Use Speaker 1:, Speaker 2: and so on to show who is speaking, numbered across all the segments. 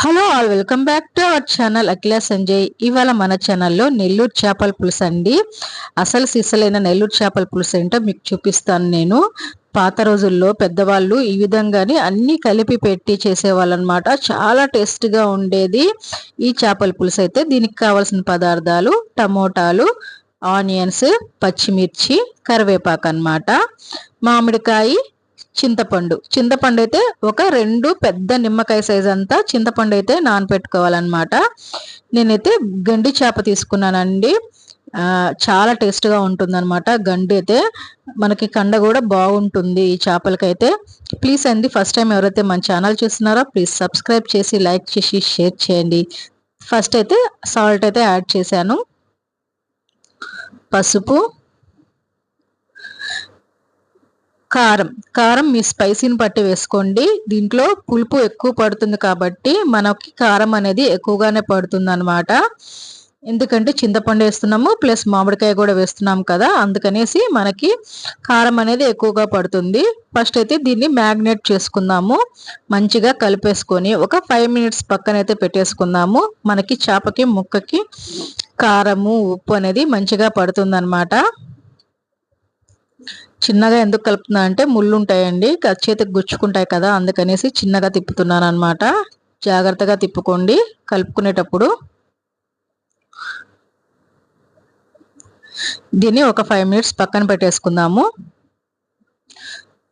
Speaker 1: Hello all welcome back to our channel Akhila Sanjay ఇవాళ మన ఛానల్లో నెల్లూరు చేపల పులుసు అండి. అసలు సిసలైన నెల్లూరు చేపల పులుసు ఏంటో మీకు చూపిస్తాను నేను. పాత రోజుల్లో పెద్దవాళ్ళు ఈ విధంగానే అన్నీ కలిపి పెట్టి చేసేవాళ్ళు అనమాట చాలా టేస్ట్గా ఉండేది ఈ చేపల పులుసు అయితే. దీనికి కావాల్సిన పదార్థాలు టమోటాలు ఆనియన్స్ పచ్చిమిర్చి కరివేపాకు అనమాట మామిడికాయ చింతపండు. చింతపండు అయితే ఒక రెండు పెద్ద నిమ్మకాయ సైజ్ అంతా చింతపండు అయితే నానపెట్టుకోవాలన్నమాట. నేనైతే గండి చేప తీసుకున్నానండి. చాలా టేస్ట్గా ఉంటుంది అనమాట గండి అయితే. మనకి కండ కూడా బాగుంటుంది ఈ చేపలకైతే. ప్లీజ్ అండి ఫస్ట్ టైం ఎవరైతే మన ఛానల్ చూస్తున్నారో ప్లీజ్ సబ్స్క్రైబ్ చేసి లైక్ చేసి షేర్ చేయండి. ఫస్ట్ అయితే సాల్ట్ అయితే యాడ్ చేశాను. పసుపు కారం. కారం మీ స్పైసీని బట్టి వేసుకోండి. దీంట్లో పులుపు ఎక్కువ పడుతుంది కాబట్టి మనకి కారం అనేది ఎక్కువగానే పడుతుంది అనమాట ఎందుకంటే చింతపండు వేస్తున్నాము ప్లస్ మామిడికాయ కూడా వేస్తున్నాం కదా అందుకనేసి మనకి కారం అనేది ఎక్కువగా పడుతుంది. ఫస్ట్ అయితే దీన్ని మ్యాగ్నేట్ చేసుకుందాము. మంచిగా కలిపేసుకొని ఒక ఫైవ్ మినిట్స్ పక్కనైతే పెట్టేసుకుందాము. మనకి చేపకి ముక్కకి కారము ఉప్పు అనేది మంచిగా పడుతుంది అనమాట చిన్నగా ఎందుకు కలుపుతున్నా అంటే ముళ్ళు ఉంటాయండి చేతికి గుచ్చుకుంటాయి కదా అందుకనేసి చిన్నగా తిప్పుతున్నాను అనమాట జాగ్రత్తగా తిప్పుకోండి కలుపుకునేటప్పుడు. దీన్ని ఒక ఫైవ్ మినిట్స్ పక్కన పెట్టేసుకుందాము.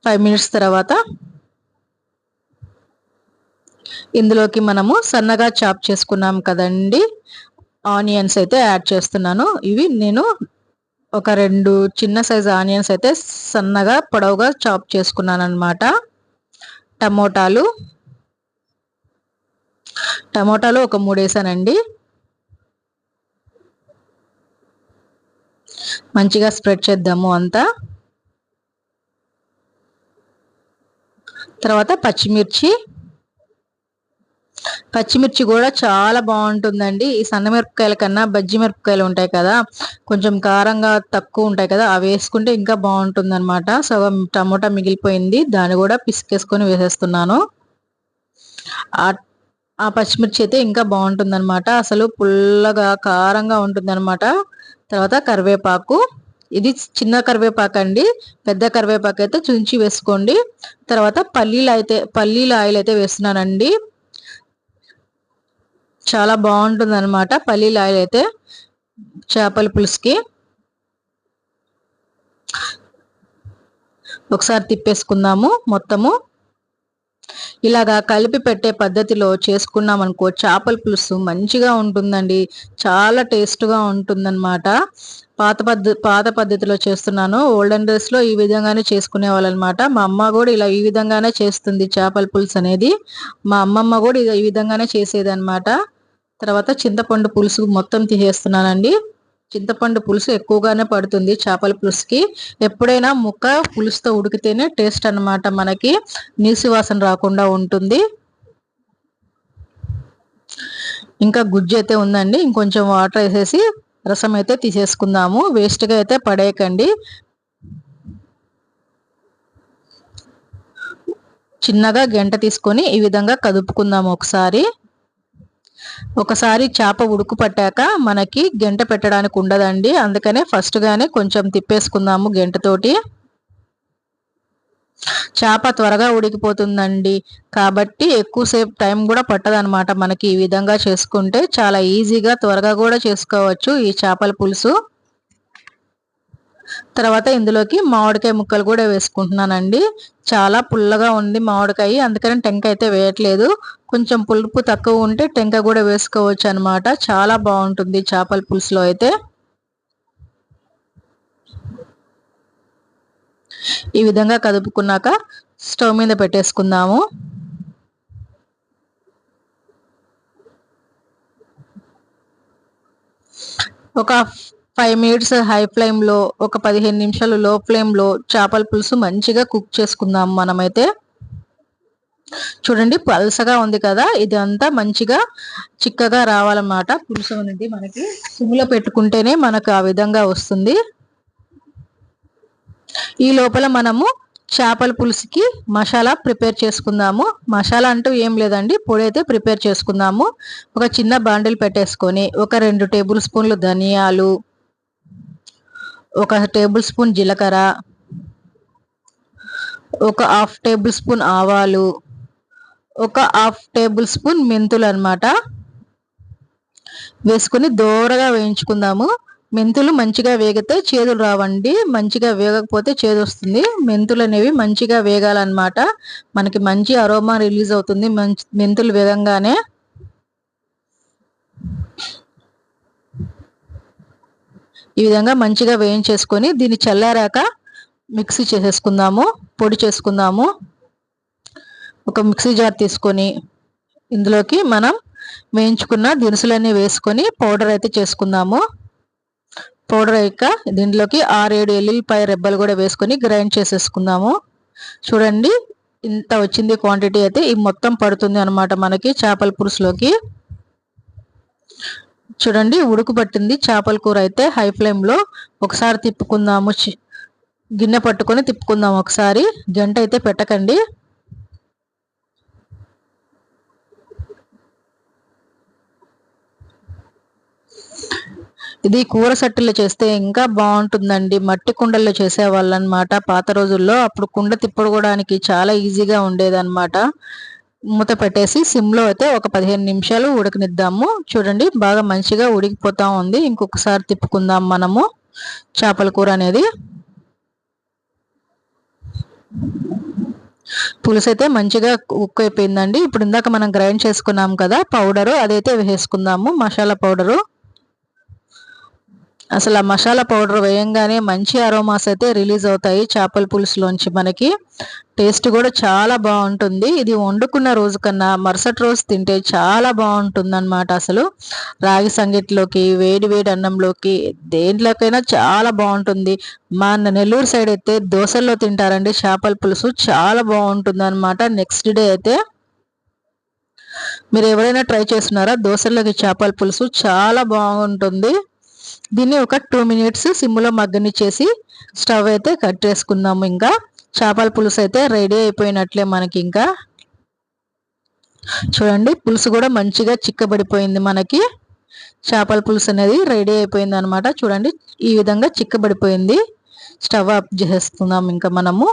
Speaker 1: ఫైవ్ మినిట్స్ తర్వాత ఇందులోకి మనము సన్నగా చాప్ చేసుకున్నాం కదండి. ఆనియన్స్ అయితే యాడ్ చేస్తున్నాను. ఇవి నేను ఒక రెండు చిన్న సైజు ఆనియన్స్ అయితే సన్నగా పొడవుగా చాప్ చేసుకున్నాను అనమాట టమోటాలు. టమోటాలు ఒక మూడు వేసానండి. మంచిగా స్ప్రెడ్ చేద్దాము అంతా. తర్వాత పచ్చిమిర్చి. పచ్చిమిర్చి కూడా చాలా బాగుంటుందండి. ఈ సన్న మిరపకాయల కన్నా బజ్జి మిరపకాయలు ఉంటాయి కదా కొంచెం కారంగా తక్కువ ఉంటాయి కదా అవి వేసుకుంటే ఇంకా బాగుంటుంది అనమాట సగం టమోటా మిగిలిపోయింది. దాన్ని కూడా పిసికేసుకొని వేసేస్తున్నాను. ఆ పచ్చిమిర్చి అయితే ఇంకా బాగుంటుంది అనమాట అసలు పుల్లగా కారంగా ఉంటుంది అనమాట తర్వాత కరివేపాకు. ఇది చిన్న కరివేపాకు అండి పెద్ద కరివేపాకు అయితే చుంచి వేసుకోండి. తర్వాత పల్లీలు అయితే పల్లీల ఆయిల్ అయితే వేస్తున్నానండి. చాలా బాగుంటుంది అనమాట పల్లీల ఆయిల్ అయితే చేపల పులుసుకి. ఒకసారి తిప్పేసుకుందాము మొత్తము. ఇలాగా కలిపి పెట్టే పద్ధతిలో చేసుకున్నాం అనుకో చేపల పులుసు మంచిగా ఉంటుందండి. చాలా టేస్ట్గా ఉంటుందన్నమాట. పాత పద్ధతి పాత పద్ధతిలో చేస్తున్నాను. ఓల్డెన్ డేస్లో ఈ విధంగానే చేసుకునే వాళ్ళనమాట. మా అమ్మ కూడా ఇలా ఈ విధంగానే చేస్తుంది చేపల పులుసు అనేది. మా అమ్మమ్మ కూడా ఈ విధంగానే చేసేది అనమాట తర్వాత చింతపండు పులుసు మొత్తం తీసేస్తున్నానండి. చింతపండు పులుసు ఎక్కువగానే పడుతుంది చేపల పులుసుకి. ఎప్పుడైనా ముక్క పులుసుతో ఉడికితేనే టేస్ట్ అనమాట మనకి. నీసు వాసన రాకుండా ఉంటుంది. ఇంకా గుజ్జు అయితే ఉందండి. ఇంకొంచెం వాటర్ వేసేసి రసం అయితే తీసేసుకుందాము. వేస్ట్గా అయితే పడేయకండి. చిన్నగా గంట తీసుకొని ఈ విధంగా కదుపుకుందాము ఒకసారి. ఒకసారి చేప ఉడుకు పట్టాక మనకి గంట పెట్టడానికి ఉండదండి. అందుకనే ఫస్ట్గానే కొంచెం తిప్పేసుకుందాము గంటతోటి. చేప త్వరగా ఉడికిపోతుందండి. కాబట్టి ఎక్కువసేపు టైం కూడా పట్టదనమాట మనకి ఈ విధంగా చేసుకుంటే. చాలా ఈజీగా త్వరగా కూడా చేసుకోవచ్చు ఈ చేపల పులుసు. తర్వాత ఇందులోకి మామిడికాయ ముక్కలు కూడా వేసుకుంటున్నానండి. చాలా పుల్లగా ఉంది మామిడికాయ అందుకని టెంక అయితే వేయట్లేదు. కొంచెం పులుపు తక్కువ ఉంటే టెంక కూడా వేసుకోవచ్చు అనమాట చాలా బాగుంటుంది చేపల పులుసులో అయితే. ఈ విధంగా కదుపుకున్నాక స్టవ్ మీద పెట్టేసుకుందాము. ఒక ఫైవ్ మినిట్స్ హై ఫ్లేమ్లో ఒక పదిహేను నిమిషాలు లో ఫ్లేమ్లో చేపల పులుసు మంచిగా కుక్ చేసుకుందాం మనమైతే. చూడండి పలసగా ఉంది కదా ఇది అంతా మంచిగా చిక్కగా రావాలన్నమాట. పులుసు అనేది మనకి సిమ్లో పెట్టుకుంటేనే మనకు ఆ విధంగా వస్తుంది. ఈ లోపల మనము చేపల పులుసుకి మసాలా ప్రిపేర్ చేసుకుందాము. మసాలా అంటూ ఏం లేదండి పొడి అయితే ప్రిపేర్ చేసుకుందాము. ఒక చిన్న బాండిల్ పెట్టేసుకొని ఒక రెండు టేబుల్ స్పూన్లు ధనియాలు ఒక టేబుల్ స్పూన్ జీలకర్ర ఒక హాఫ్ టేబుల్ స్పూన్ ఆవాలు ఒక హాఫ్ టేబుల్ స్పూన్ మెంతులు అనమాట వేసుకుని దోరగా వేయించుకుందాము. మెంతులు మంచిగా వేగితే చేదులు రావండి. మంచిగా వేగకపోతే చేదు వస్తుంది. మెంతులు అనేవి మంచిగా వేగాలన్నమాట. మనకి మంచి అరోమా రిలీజ్ అవుతుంది. మంచి మెంతులు వేగంగానే ఈ విధంగా మంచిగా వేయించేసుకొని దీన్ని చల్లారాక మిక్సీ చేసేసుకుందాము పొడి చేసుకుందాము. ఒక మిక్సీ జార్ తీసుకొని ఇందులోకి మనం వేయించుకున్న దినుసులన్నీ వేసుకొని పౌడర్ అయితే చేసుకుందాము. పౌడర్ అయ్యాక దీంట్లోకి ఆరేడు ఎల్లుల్లిపాయ రెబ్బలు కూడా వేసుకొని గ్రైండ్ చేసేసుకుందాము. చూడండి ఇంత వచ్చింది క్వాంటిటీ అయితే ఈ మొత్తం పడుతుంది అనమాట మనకి చేపల పులుసులోకి. చూడండి ఉడుకు పట్టింది. చేపల కూర అయితే హై ఫ్లేమ్లో ఒకసారి తిప్పుకుందాము. గిన్నె పట్టుకొని తిప్పుకుందాం ఒకసారి. జంట అయితే పెట్టకండి. ఇది కూర సట్టులో చేస్తే ఇంకా బాగుంటుందండి. మట్టి కుండల్లో చేసేవాళ్ళు అనమాట పాత రోజుల్లో అప్పుడు కుండ తిప్పుకోవడానికి చాలా ఈజీగా ఉండేదన్నమాట. మూత పెట్టేసి సిమ్లో అయితే ఒక పదిహేను నిమిషాలు ఉడకనిద్దాము. చూడండి బాగా మంచిగా ఉడికిపోతా ఉంది. ఇంకొకసారి తిప్పుకుందాం మనము చేపల కూర అనేది. పులుసు అయితే మంచిగా కుక్ అయిపోయిందండి. ఇప్పుడు ఇందాక మనం గ్రైండ్ చేసుకున్నాం కదా పౌడరు అదైతే వేసుకుందాము మసాలా పౌడరు. అసలు ఆ మసాలా పౌడర్ వేయంగానే మంచి అరోమాస్ అయితే రిలీజ్ అవుతాయి చేపల పులుసులోంచి మనకి. టేస్ట్ కూడా చాలా బాగుంటుంది. ఇది వండుకున్న రోజు కన్నా మరుసటి రోజు తింటే చాలా బాగుంటుంది అనమాట అసలు. రాగి సంగటిలోకి వేడి వేడి అన్నంలోకి దేంట్లోకైనా చాలా బాగుంటుంది. మా నెల్లూరు సైడ్ అయితే దోశల్లో తింటారండి. చేపల పులుసు చాలా బాగుంటుంది అనమాట నెక్స్ట్ డే అయితే మీరు ఎవరైనా ట్రై చేస్తున్నారా? దోశల్లోకి చేపల పులుసు చాలా బాగుంటుంది. దీన్ని ఒక టూ మినిట్స్ సిమ్లో మగ్గనిచ్చేసి స్టవ్ అయితే కట్ చేసుకుందాము ఇంకా. చేపల పులుసు అయితే రెడీ అయిపోయినట్లే మనకి ఇంకా. చూడండి పులుసు కూడా మంచిగా చిక్కబడిపోయింది మనకి. చేపల పులుసు అనేది రెడీ అయిపోయింది అనమాట చూడండి ఈ విధంగా చిక్కబడిపోయింది. స్టవ్ ఆఫ్ చేస్తున్నాం ఇంకా మనము.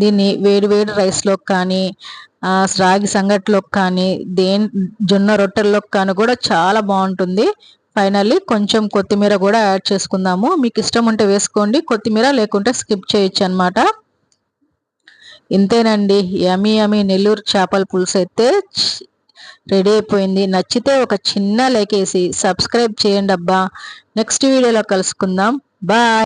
Speaker 1: దీన్ని వేడి వేడి రైస్లోకి కానీ రాగి సంగట్లోకి కానీ దేని జొన్న రొట్టెల్లోకి కానీ కూడా చాలా బాగుంటుంది. ఫైనల్లీ కొంచెం కొత్తిమీర కూడా యాడ్ చేసుకుందాము. మీకు ఇష్టం ఉంటే వేసుకోండి కొత్తిమీర లేకుంటే స్కిప్ చేయొచ్చు అనమాట ఇంతేనండి. యమీ యమీ నెల్లూరు చేపల పులుసు అయితే రెడీ అయిపోయింది. నచ్చితే ఒక చిన్న లైక్ వేసి సబ్స్క్రైబ్ చేయండి అబ్బా. నెక్స్ట్ వీడియోలో కలుసుకుందాం. బాయ్